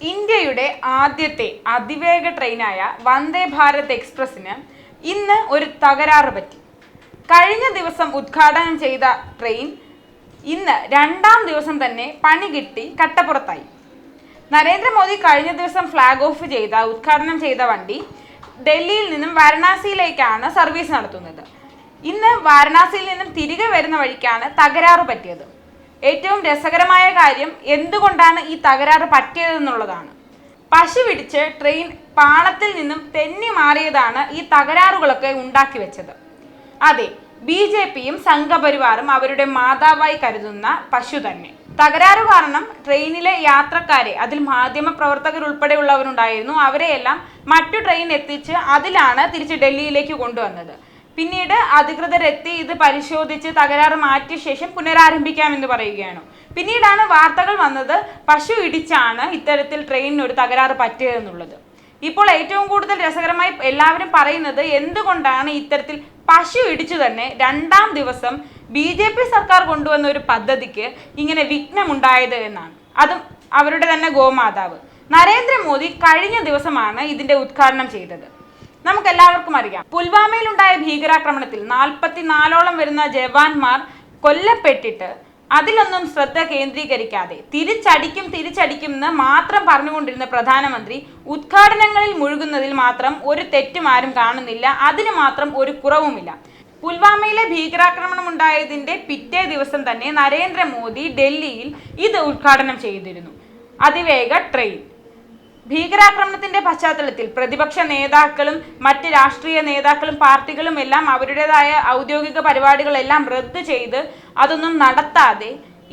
ഇന്ത്യയുടെ ആദ്യത്തെ അതിവേഗ ട്രെയിനായ വന്ദേ ഭാരത് എക്സ്പ്രസ്സിന് ഇന്ന് ഒരു തകരാറ് പറ്റി. കഴിഞ്ഞ ദിവസം ഉദ്ഘാടനം ചെയ്ത ട്രെയിൻ ഇന്ന് രണ്ടാം ദിവസം തന്നെ പണി കിട്ടി കട്ടപ്പുറത്തായി. നരേന്ദ്രമോദി കഴിഞ്ഞ ദിവസം ഫ്ലാഗ് ഓഫ് ചെയ്ത ഉദ്ഘാടനം ചെയ്ത വണ്ടി ഡൽഹിയിൽ നിന്നും വാരണാസിയിലേക്കാണ് സർവീസ് നടത്തുന്നത്. ഇന്ന് വാരണാസിയിൽ നിന്നും തിരികെ വരുന്ന വഴിക്കാണ് തകരാറ് പറ്റിയത്. ഏറ്റവും രസകരമായ കാര്യം എന്തുകൊണ്ടാണ് ഈ തകരാറ് പറ്റിയതെന്നുള്ളതാണ്. പശു പിടിച്ച് ട്രെയിൻ പാളത്തിൽ നിന്നും തെന്നി മാറിയതാണ് ഈ തകരാറുകളൊക്കെ ഉണ്ടാക്കി വെച്ചത്. അതെ ബി ജെ പിയും സംഘപരിവാറും അവരുടെ മാതാവായി കരുതുന്ന പശു തന്നെ. തകരാറ് കാരണം ട്രെയിനിലെ യാത്രക്കാരെ അതിൽ മാധ്യമ പ്രവർത്തകർ ഉൾപ്പെടെയുള്ളവരുണ്ടായിരുന്നു അവരെയെല്ലാം മറ്റു ട്രെയിൻ എത്തിച്ച് അതിലാണ് തിരിച്ച് ഡൽഹിയിലേക്ക് കൊണ്ടുവന്നത്. പിന്നീട് അധികൃതരെത്തി ഇത് പരിശോധിച്ച് തകരാറ് മാറ്റിയ ശേഷം പുനരാരംഭിക്കാമെന്ന് പറയുകയാണ്. പിന്നീടാണ് വാർത്തകൾ വന്നത് പശു ഇടിച്ചാണ് ഇത്തരത്തിൽ ട്രെയിനിന് ഒരു തകരാറ് പറ്റിയതെന്നുള്ളത്. ഇപ്പോൾ ഏറ്റവും കൂടുതൽ രസകരമായി എല്ലാവരും പറയുന്നത് എന്തുകൊണ്ടാണ് ഇത്തരത്തിൽ പശു ഇടിച്ചു തന്നെ രണ്ടാം ദിവസം ബി ജെ പി സർക്കാർ കൊണ്ടുവന്ന ഒരു പദ്ധതിക്ക് ഇങ്ങനെ വിഘ്നമുണ്ടായത് എന്നാണ്. അതും അവരുടെ തന്നെ ഗോമാതാവ്. നരേന്ദ്രമോദി കഴിഞ്ഞ ദിവസമാണ് ഇതിന്റെ ഉദ്ഘാടനം ചെയ്തത്. നമുക്ക് എല്ലാവർക്കും അറിയാം. പുൽവാമയിലുണ്ടായ ഭീകരാക്രമണത്തിൽ നാൽപ്പത്തിനാലോളം വരുന്ന ജവാന്മാർ കൊല്ലപ്പെട്ടിട്ട് അതിലൊന്നും ശ്രദ്ധ കേന്ദ്രീകരിക്കാതെ തിരിച്ചടിക്കും തിരിച്ചടിക്കും എന്ന് മാത്രം പറഞ്ഞുകൊണ്ടിരുന്ന പ്രധാനമന്ത്രി ഉദ്ഘാടനങ്ങളിൽ മുഴുകുന്നതിൽ മാത്രം ഒരു തെറ്റും ആരും കാണുന്നില്ല. അതിന് മാത്രം ഒരു കുറവുമില്ല. പുൽവാമയിലെ ഭീകരാക്രമണം ഉണ്ടായതിന്റെ പിറ്റേ ദിവസം തന്നെ നരേന്ദ്രമോദി ഡൽഹിയിൽ ഇത് ഉദ്ഘാടനം ചെയ്തിരുന്നു. അതിവേഗ ട്രെയിൻ. ഭീകരാക്രമണത്തിന്റെ പശ്ചാത്തലത്തിൽ പ്രതിപക്ഷ നേതാക്കളും മറ്റ് രാഷ്ട്രീയ നേതാക്കളും പാർട്ടികളും എല്ലാം അവരുടേതായ ഔദ്യോഗിക പരിപാടികളെല്ലാം റദ്ദ് ചെയ്ത് അതൊന്നും നടത്താതെ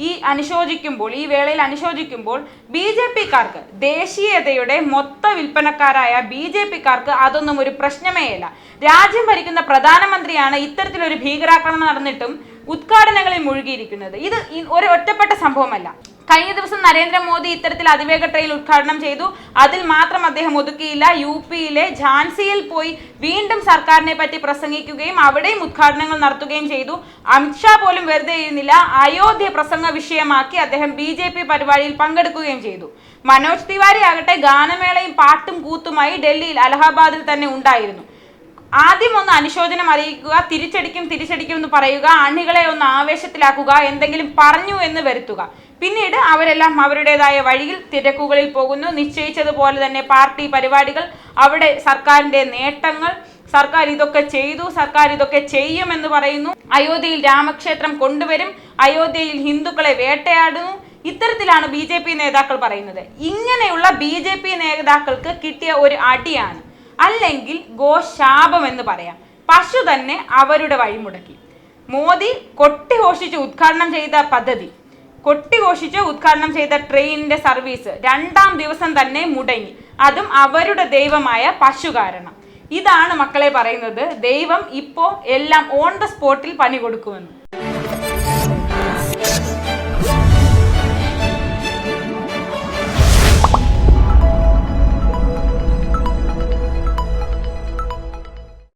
ഈ അനുശോചിക്കുമ്പോൾ ഈ വേളയിൽ അനുശോചിക്കുമ്പോൾ ബി ജെ പിക്കാർക്ക് ദേശീയതയുടെ മൊത്ത വിൽപ്പനക്കാരായ ബി ജെ പിക്കാർക്ക് അതൊന്നും ഒരു പ്രശ്നമേ അല്ല. രാജ്യം ഭരിക്കുന്ന പ്രധാനമന്ത്രിയാണ് ഇത്തരത്തിലൊരു ഭീകരാക്രമണം നടന്നിട്ടും ഉദ്ഘാടനങ്ങളിൽ മുഴുകിയിരിക്കുന്നത്. ഇത് ഒരു ഒറ്റപ്പെട്ട സംഭവമല്ല. കഴിഞ്ഞ ദിവസം നരേന്ദ്രമോദി ഇത്തരത്തിൽ അതിവേഗ ട്രെയിൻ ഉദ്ഘാടനം ചെയ്തു. അതിൽ മാത്രം അദ്ദേഹം ഒതുക്കിയില്ല. യു പിയിലെ ഝാൻസിയിൽ പോയി വീണ്ടും സർക്കാരിനെ പറ്റി പ്രസംഗിക്കുകയും അവിടെയും ഉദ്ഘാടനങ്ങൾ നടത്തുകയും ചെയ്തു. അമിത്ഷാ പോലും വെറുതെ ഇരുന്നില്ല. അയോധ്യ പ്രസംഗ വിഷയമാക്കി അദ്ദേഹം ബി ജെ പി പരിപാടിയിൽ പങ്കെടുക്കുകയും ചെയ്തു. മനോജ് തിവാരി ആകട്ടെ ഗാനമേളയും പാട്ടും കൂത്തുമായി ഡൽഹിയിൽ അലഹബാദിൽ തന്നെ ഉണ്ടായിരുന്നു. ആദ്യം ഒന്ന് അനുശോചനം അറിയിക്കുക തിരിച്ചടിക്കും തിരിച്ചടിക്കും എന്ന് പറയുക അണികളെ ഒന്ന് ആവേശത്തിലാക്കുക എന്തെങ്കിലും പറഞ്ഞു എന്ന് വരുത്തുക. പിന്നീട് അവരെല്ലാം അവരുടേതായ വഴിയിൽ തിരക്കുകളിൽ പോകുന്നു. നിശ്ചയിച്ചതുപോലെ തന്നെ പാർട്ടി പരിപാടികൾ അവിടെ സർക്കാരിന്റെ നേട്ടങ്ങൾ സർക്കാർ ഇതൊക്കെ ചെയ്തു സർക്കാർ ഇതൊക്കെ ചെയ്യുമെന്ന് പറയുന്നു. അയോധ്യയിൽ രാമക്ഷേത്രം കൊണ്ടുവരും അയോധ്യയിൽ ഹിന്ദുക്കളെ വേട്ടയാടുന്നു. ഇത്തരത്തിലാണ് ബി നേതാക്കൾ പറയുന്നത്. ഇങ്ങനെയുള്ള ബി നേതാക്കൾക്ക് കിട്ടിയ ഒരു അടിയാണ്. അല്ലെങ്കിൽ ഗോശാപം എന്ന് പറയാം. പശു തന്നെ അവരുടെ വഴിമുടക്കി. മോദി കൊട്ടിഘോഷിച്ച് ഉദ്ഘാടനം ചെയ്ത പദ്ധതി. കൊട്ടിഘോഷിച്ച് ഉദ്ഘാടനം ചെയ്ത ട്രെയിനിന്റെ സർവീസ് രണ്ടാം ദിവസം തന്നെ മുടങ്ങി. അതും അവരുടെ ദൈവമായ പശു കാരണം. ഇതാണ് മക്കളെ പറയുന്നത് ദൈവം ഇപ്പോ എല്ലാം ഓൺ ദ സ്പോട്ടിൽ പണി കൊടുക്കുമെന്ന്.